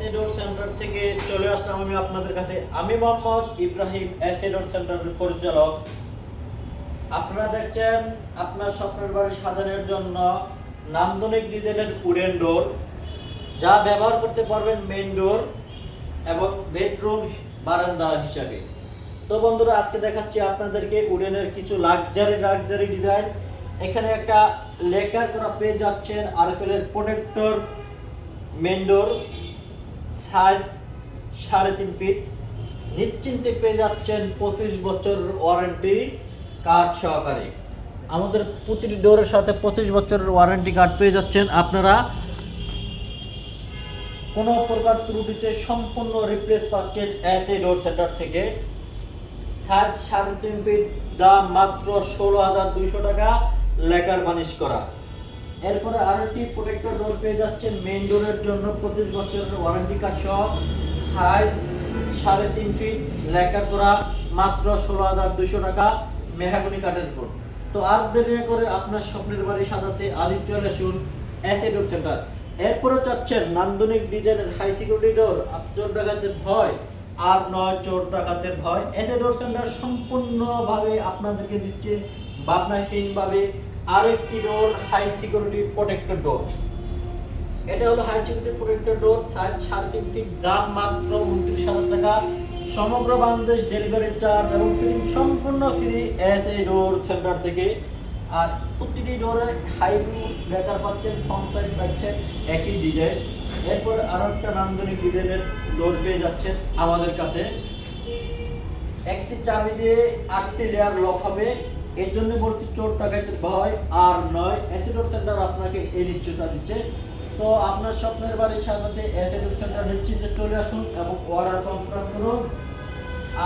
এসিডোর centre থেকে চলে আসলাম আমি আপনাদের কাছে। আমি মোহাম্মদ ইব্রাহিম এসিডোর সেন্টারের পরিচালক। আপনারা দেখছেন আপনার স্বপ্নের বাড়ি সাজানোর জন্য নান্দনিক ডিজাইনের উডেন ডোর, যা ব্যবহার করতে পারবেন মেইন ডোর এবং বেডরুম বারান্দা হিসাবে। তো বন্ধুরা, আজকে দেখাচ্ছি আপনাদেরকে উডেনের কিছু লাক্সারি লাক্সারি ডিজাইন এখানে একটা লেকার করা পেয়ে যাচ্ছেন আরএফএল এর প্রোটেক্টর মেইন ডোর সাইজ সাড়ে তিন ফিট। নিশ্চিন্তে পেয়ে যাচ্ছেন পঁচিশ বছর ওয়ারেন্টি কার্ড সহকারে। আমাদের প্রতিটি ডোরের সাথে পঁচিশ বছরের ওয়ারেন্টি কার্ড পেয়ে যাচ্ছেন। আপনারা কোনো প্রকার ত্রুটিতে সম্পূর্ণ রিপ্লেস পাচ্ছেন এস এ ডোর সেন্টার থেকে। সাইজ সাড়ে তিন ফিট, দাম মাত্র ষোলো হাজার দুইশো টাকা। লেকার বানিশ করা। এরপরে আরেকটি প্রোটেক্টর ডোর পেয়ে যাচ্ছেন মেইন ডোরের জন্য। পঁচিশ বছরের ওয়ারেন্টি কার্ড সহ সাইজ সাড়ে তিন ফিট লেখা করা মাত্র ষোলো হাজার দুশো টাকা মেহাগনি কাঠের উপর। তো আর দেরি করে আপনার স্বপ্নের বাড়ি সাজাতে আদি চলে আসুন এসে ডোর সেন্টার এরপরে চাচ্ছেন নান্দনিক ডিজাইনের হাই সিকিউরিটি ডোর চোর ডাকাতের ভয় আর নয় চোর ডাকাতের ভয়। এসে ডোর সেন্টার সম্পূর্ণভাবে আপনাদেরকে দিচ্ছে ভাবনাহীনভাবে আরেকটি door high security protector door এটা হলো high security protector door size সাড়ে দাম মাত্র উনত্রিশ হাজার টাকা। সমগ্র বাংলাদেশ ডেলিভারি চার্জ এবং ফিটিং সম্পূর্ণ free S A door centre থেকে। আর প্রতিটি ডোরে হাই ব্রেকার পাচ্ছেন ফ্রন্ট পাচ্ছেন, একই ডিজাইন এরপরে আরও একটা নান্দনিক ডিজাইনের ডোর পেয়ে যাচ্ছেন আমাদের কাছে। একটি চাবি দিয়ে আটটি লেয়ার লক হবে। এর জন্য বলছি চোর টাকাতে ভয় আর নয় অ্যাসিডোর সেন্টার আপনাকে এই নিশ্চয়তা দিচ্ছে। তো আপনার স্বপ্নের বাড়ি সাজাতে অ্যাসিডোর সেন্টার নিশ্চিন্তে চলে আসুন এবং অর্ডার কনফার্ম করুন।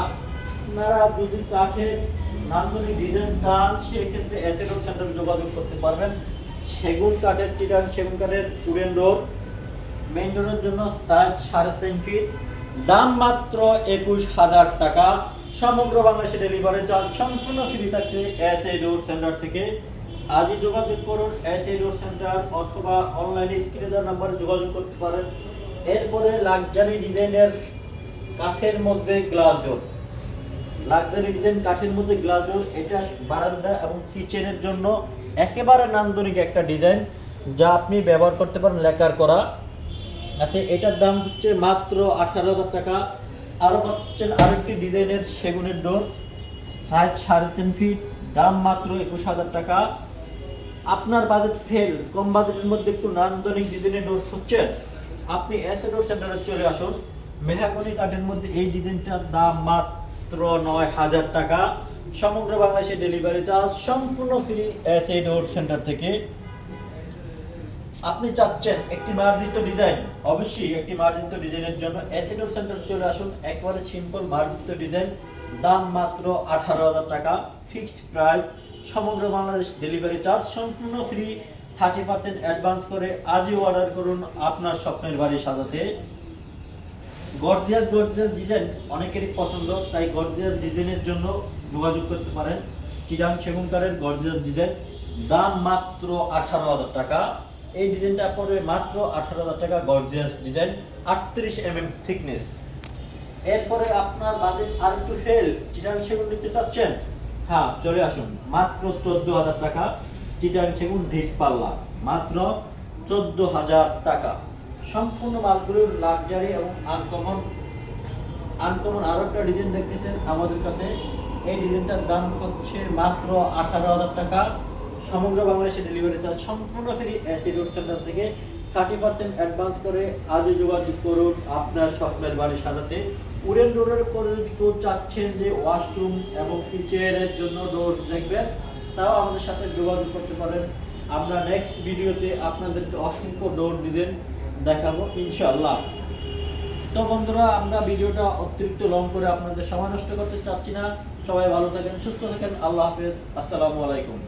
আপনারা যদি কাঠের নান্দনিক ডিজাইন চান, সেক্ষেত্রে অ্যাসিডোর সেন্টারে যোগাযোগ করতে পারবেন। সেগুন কাঠের চিটান সেগুন কাঠের উডেন ডোর মেইন ডোরের জন্য সাইজ সাড়ে তিন ফিট দাম মাত্র একুশ হাজার টাকা। সমগ্র বাংলাদেশে ডেলিভারি চার্জ সম্পূর্ণ ফ্রি থাকছে এস এ রোড সেন্টার থেকে। আজই যোগাযোগ করুন এস এ রোড সেন্টার অথবা অনলাইনে স্ক্রিনে দেওয়ার নাম্বারে যোগাযোগ করতে পারেন। এরপরে লাক্সারি ডিজাইনের কাঠের মধ্যে গ্লাস ডোর লাক্সারি ডিজাইন কাঠের মধ্যে গ্লাস ডোর এটা বারান্দা এবং কিচেনের জন্য একেবারে নান্দনিক একটা ডিজাইন যা আপনি ব্যবহার করতে পারেন লেকার করা। আচ্ছা এটার দাম হচ্ছে মাত্র আঠারো হাজার টাকা। আরও পাচ্ছেন আরেকটি ডিজাইনের সেগুনের ডোর। সাইজ সাড়ে তিন ফিট দাম মাত্র একুশ হাজার টাকা। আপনার বাজেট ফেল কম বাজেটের মধ্যে একটু নান্দনিক ডিজাইনের ডোর খুঁজছেন, আপনি এসে ডোর সেন্টারে চলে আসুন। মেহাগনি কাঠের মধ্যে এই ডিজাইনটার দাম মাত্র নয় হাজার টাকা। সমগ্র বাংলাদেশে ডেলিভারি চার্জ সম্পূর্ণ free S A door centre থেকে। আপনি চাচ্ছেন একটি মার্জিত ডিজাইন, অবশ্যই একটি মার্জিত ডিজাইনের জন্য অ্যাসিডোর সেন্টার চলে আসুন, একবারে সিম্পল মার্জিত ডিজাইন, দাম মাত্র আঠারো হাজার টাকা ফিক্সড প্রাইস সমগ্র বাংলাদেশ ডেলিভারি চার্জ সম্পূর্ণ ফ্রি থার্টি পার্সেন্ট অ্যাডভান্স করে আজই অর্ডার করুন আপনার স্বপ্নের বাড়ি সাজাতে। গর্জিয়াস গর্জিয়াস ডিজাইন অনেকেরই পছন্দ, তাই গর্জিয়াস ডিজাইনের জন্য যোগাযোগ করতে পারেন। চিরাং সেগুন কাঠের গর্জিয়াস ডিজাইন দাম মাত্র আঠারো হাজার টাকা। এই ডিজাইনটা পড়বে মাত্র আঠারো হাজার টাকা গর্জিয়াস ডিজাইন আটত্রিশ এম এম থিকনেস এরপরে আপনার বাজেট আর একটু ফেল চিটান সেগুন নিতে চাচ্ছেন? হ্যাঁ চলে আসুন। মাত্র চোদ্দ হাজার টাকা চিটান সেগুন ঢিপ পাল্লা। মাত্র চোদ্দ হাজার টাকা। সম্পূর্ণ মালগুলোর লাক্সারি এবং আনকমন আনকমন আরও একটা ডিজাইন দেখতেছেন আমাদের কাছে। এই ডিজাইনটার দাম হচ্ছে মাত্র আঠারো হাজার টাকা। সমগ্র বাংলাদেশে ডেলিভারি চার্জ সম্পূর্ণ ফ্রি এসি রোড সেন্টার থেকে থার্টি পার্সেন্ট অ্যাডভান্স করে আজই যোগাযোগ করুন আপনার স্বপ্নের বাড়ি সাজাতে। উড়েন ডোরের পরে কেউ চাচ্ছেন যে ওয়াশরুম এবং কিচেনের জন্য ডোর দেখবেন, তাও আমাদের সাথে যোগাযোগ করতে পারেন। আমরা নেক্সট ভিডিওতে আপনাদেরকে অসংখ্য ডোর ডিজাইন দেখাবো, ইনশাআল্লাহ। তো বন্ধুরা, আমরা ভিডিওটা অতিরিক্ত লং করে আপনাদের সময় নষ্ট করতে চাচ্ছি না। সবাই ভালো থাকেন, সুস্থ থাকেন, আল্লাহ হাফেজ। আসসালামু আলাইকুম।